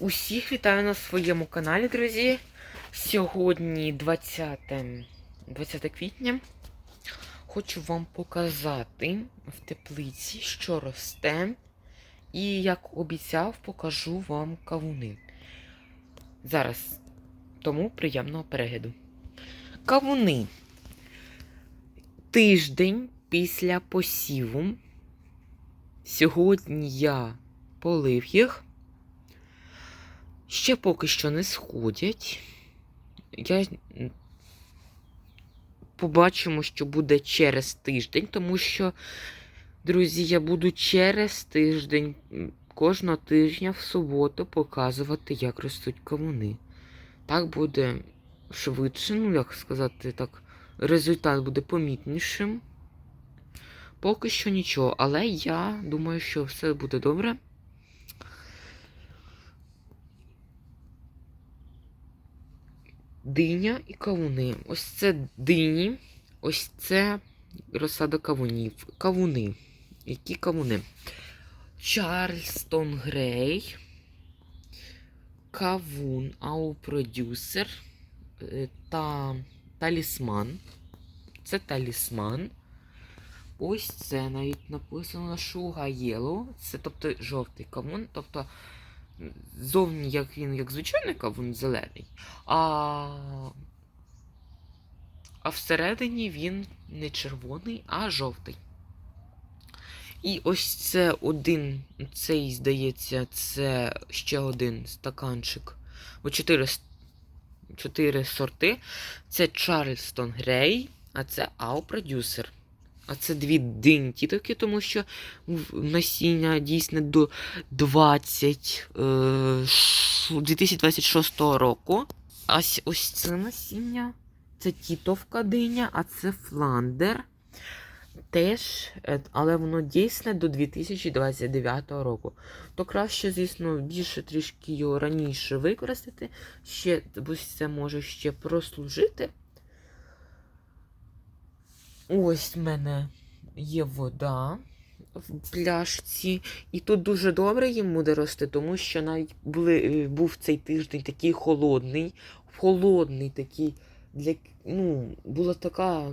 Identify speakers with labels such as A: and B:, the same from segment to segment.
A: Усіх вітаю на своєму каналі, друзі. Сьогодні 20, 20 квітня. Хочу вам показати в теплиці, що росте. І, як обіцяв, покажу вам кавуни. Зараз. Тому приємного перегляду. Кавуни. Тиждень після посіву. Сьогодні я полив їх. Ще поки що не сходять. Я побачимо, що буде через тиждень, тому що, друзі, я буду через тиждень кожного тижня в суботу показувати, як ростуть кавуни. Так буде швидше, ну як сказати так, результат буде помітнішим. Поки що нічого, але я думаю, що все буде добре. Диня і кавуни. Ось це дині, ось це розсада кавунів. Кавуни. Які кавуни? Чарльстон Грей. Кавун Ау Продюсер е, та талісман. Це талісман. Ось це навіть написано Шуга Єло. Це тобто жовтий кавун. Тобто зовні як він, як звичайний кавун зелений, а, а всередині він не червоний, а жовтий. І ось це один, цей, здається, це ще один стаканчик. О, чотири, чотири сорти. Це Чарльстон Грей, а це Ау Продюсер. А це дві дині такі, тому що насіння дійсне до 20, е, 2026 року. А ось, ось це насіння. Це тітовка диня, а це фландер. Теж, е, але воно дійсне до 2029 року. То краще, звісно, більше трішки його раніше використати. Ще, бо це може ще прослужити. Ось в мене є вода в пляшці. І тут дуже добре їм буде рости, тому що навіть були, е, був цей тиждень такий холодний, холодний такий. Для, ну, була така,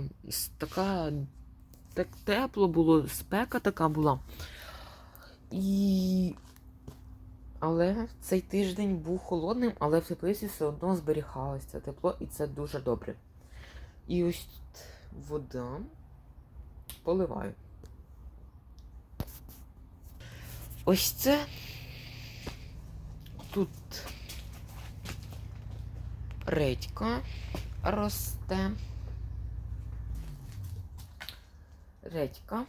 A: така, так тепло було, спека така була. І... Але цей тиждень був холодним, але в теплиці все одно зберігалося тепло, і це дуже добре. І ось вода. Поливаю. Ось це. Тут редька росте. Редька.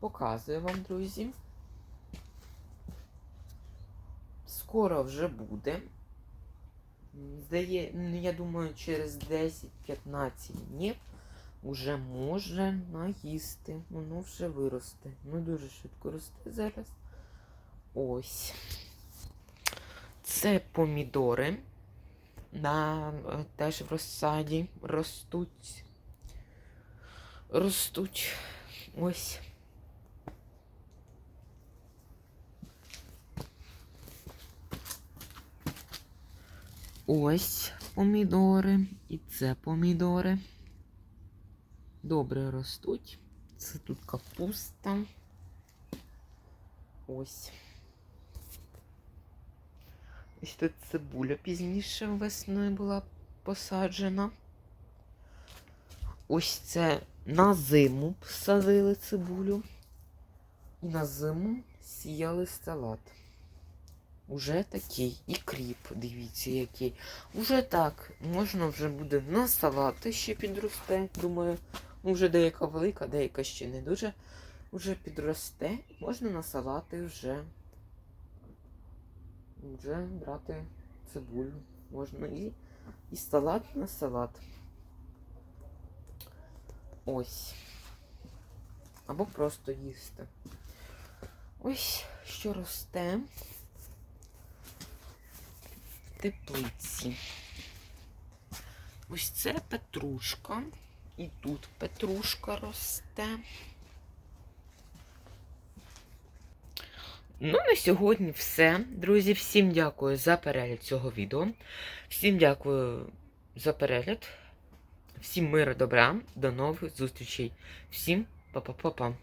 A: Показую вам, друзі. Скоро вже буде. Здає, ну, я думаю, через 10-15 днів уже може наїсти. Воно вже виросте. Ну дуже швидко росте зараз. Ось. Це помідори. На, е, теж в розсаді ростуть. Ростуть. Ось. Ось помідори. І це помідори. Добре ростуть. Це тут капуста. Ось. Ось тут цибуля пізніше весною була посаджена. Ось це на зиму садили цибулю. І на зиму сіяли салат. Уже такий і кріп, дивіться, який. Уже так, можна вже буде на салати ще підросте. Думаю, ну, вже деяка велика, деяка ще не дуже. Вже підросте. Можна на салати вже, вже брати цибулю. Можна і, і салат на салат. Ось. Або просто їсти. Ось що росте теплиці. Ось це петрушка. І тут петрушка росте. Ну, на сьогодні все. Друзі, всім дякую за перегляд цього відео. Всім дякую за перегляд. Всім миру, добра, до нових зустрічей. Всім па-па-па-па.